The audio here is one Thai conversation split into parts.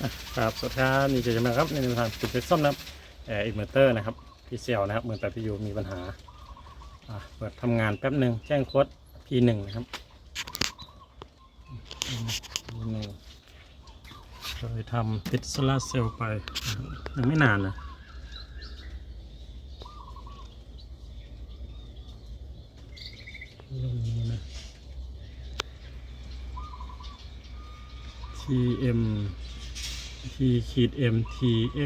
ครับสวัสดีครับนี่จะมาครับในทางจุดเซ็ตซ่อมนะครับแอร์อินเวอร์เตอร์นะครับพี่เซลนะครับเหมือนแต่พี่ยูมีปัญหาเปิดทำงานแป๊บหนึ่งแจ้งโค้ด P1 นะครับ P1 เคยทำติดโซลาเซลล์ไปยังไม่นานนะรุ่นนี้นะ TM T ขีด M T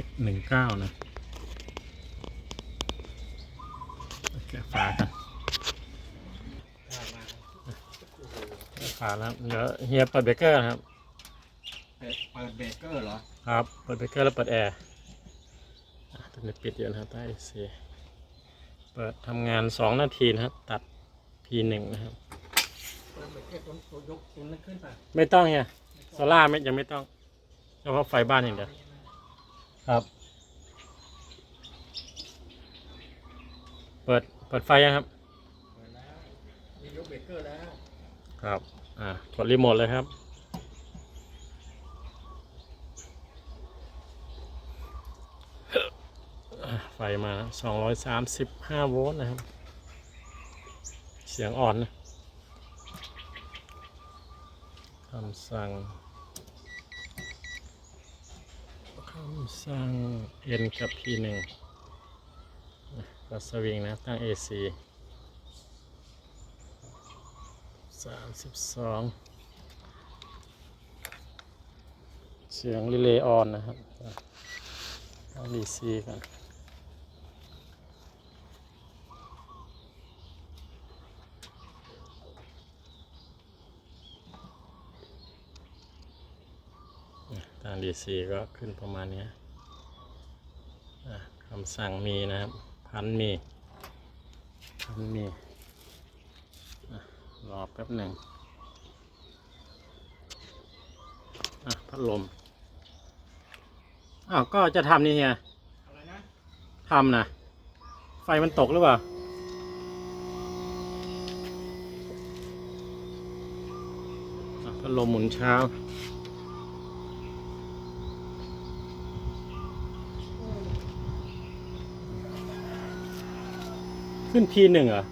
X หนึ่งเก้านะแกะฝากันแกะฝาแล้วเดี๋ยวเฮียเปิดเบรกเกอร์นะครับ เปิดเปิดเบรกเกอร์เหรอ ครับ เปิดเบรกเกอร์แล้วเปิดแอร์อะตอนนี้ปิดอยู่นะครับใต้เสีเปิดทำงาน 2 นาทีนะครับ ตัด P1 นะครับ เปิดเบรกเกอร์ตัวตัวยกตัวนั้นขึ้นไปไม่ต้องเฮียโซล่าร์ไม่ยังไม่ต้อง เฉพาะไฟบ้านอย่างเดียวครับ เปิดเปิดไฟยังครับเปิดแล้วมียกเบรกเกอร์แล้ว ครับ อ่ากดรีโมทเลยครับอะไฟมา235โวลต์นะครับ เสียงอ่อนนะคำสั่ง สร้างเอ็นกับ P1 นะก็สวิงนะ ตั้ง AC 32 เสียงรีเลย์ออนนะครับอะเอาดีซีกัน ทางดีซีก็ขึ้นประมาณเนี้ยอะคำสั่งมีนะครับ พันมี พันมีรอแป๊บหนึ่งอะพัดลม อ้าว ก็จะทำนี่เฮียอะไรนะทำนะ ไฟมันตกหรือเปล่าอะพัดลมหมุนเช้า ขึ้นทีหนึ่งเหรอ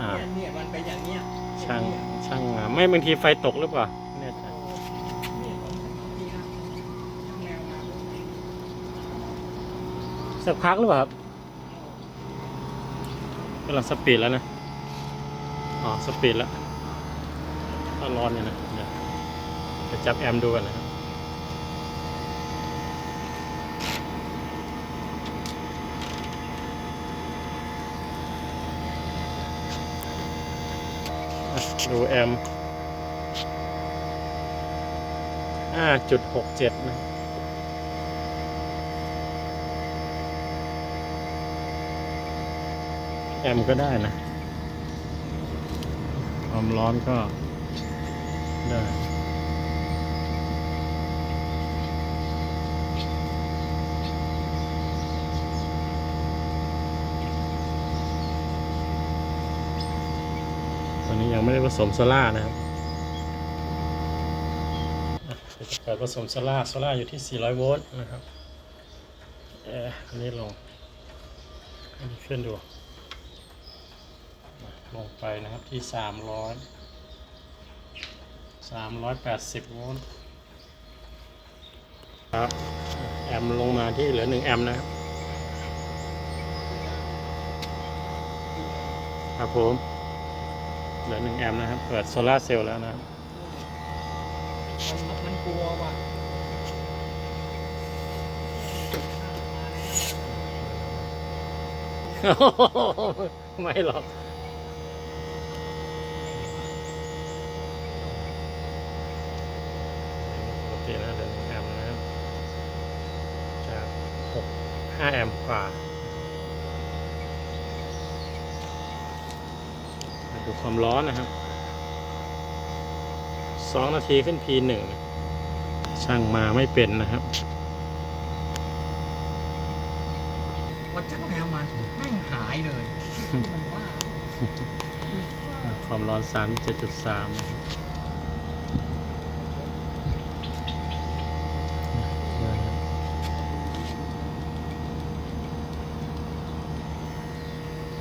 อ่า เนี่ยเนี่ยมันเป็นอย่างเนี้ยช่างช่างมาไม่บางทีไฟตกหรือเปล่าไม่แน่ใจเนี่ยผมนี่นะช่างแมวมาสักพักหรือเปล่าครับกำลังสปีดแล้วนะ อ๋อ สปีดแล้วถ้าร้อนเนี่ยนะ เดี๋ยวจะจับแอมดูกันนะครับ ดูแอมห้าจุดหกเจ็ดนะแอมก็ได้นะ ความร้อนก็ได้ ตอนนี้ ยังไม่ได้ผสมโซล่านะครับเดี๋ยวจะเปิดผสมโซล่าโซล่าอยู่ที่ 400 โวลต์นะครับเอออันนี้ลง อันนี้ขึ้นดู ลงไปนะครับที่สามร้อยสามร้อยแปดสิบโวลต์ครับ แอมลงมาที่เหลือหนึ่งแอมนะครับครับผม ลือหนึ่งแอมป์นะครับ เปิดโซลาร์เซลล์แล้วนะครับมันมันกลัวว่ะไม่หรอกปกตินะเดือนหนึ่งแอมป์นะครับจากหกห้าแอมป์กว่า ดูความร้อนนะครับสองนาทีขึ้น P1 ช่างมาไม่เป็นนะครับวัดจักรแล้วมันแม่งหายเลยมันว่าความร้อน 37.3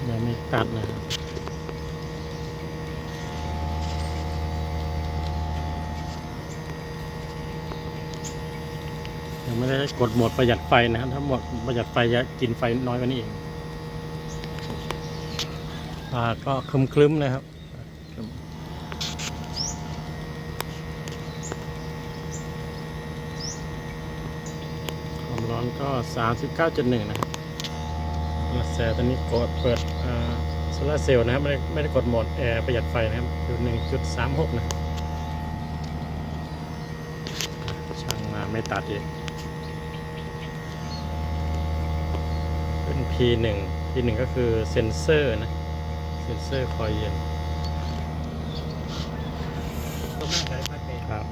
ยังไม่ตัดนะครับ ไม่ได้กดโหมดประหยัดไฟนะครับ ถ้าโหมดประหยัดไฟจะกินไฟน้อยกว่านี้เองฟ้าก็คลึ้มๆนะครับความร้อนก็ 39.1 นะครับกระแสตอนนี้กดเปิดโซลาเซลล์นะครับไม่ได้ไม่ได้กดโหมดแอร์ประหยัดไฟนะครับอยู่1.36 นะช่างมาไม่ตัดเป็น P1 P1 ก็คือเซนเซอร์นะ เซนเซอร์คอยเย็นก็ไม่ใช้พัดเป็นครับ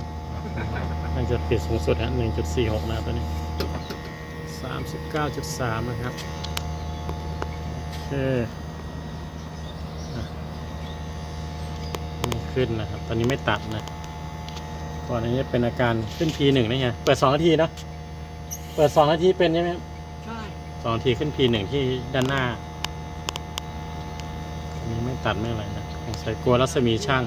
น่าจะปิดสูงสุดฮะ1.46 นะครับตัวนี้ 39.3 นะครับ โอเคอะไม่ขึ้นนะครับ ตอนนี้ไม่ตัดนะก่อนอันนี้เป็นอาการขึ้น P1 นะเฮียเปิด 2 นาทีนะ เปิด 2 นาทีเป็นใช่ไหมครับใช่ สองนทีขึ้น P1 ที่ด้านหน้าอันนี้ไม่ตัดไม่อะไรนะสงสัยกลัวรัศมีช่าง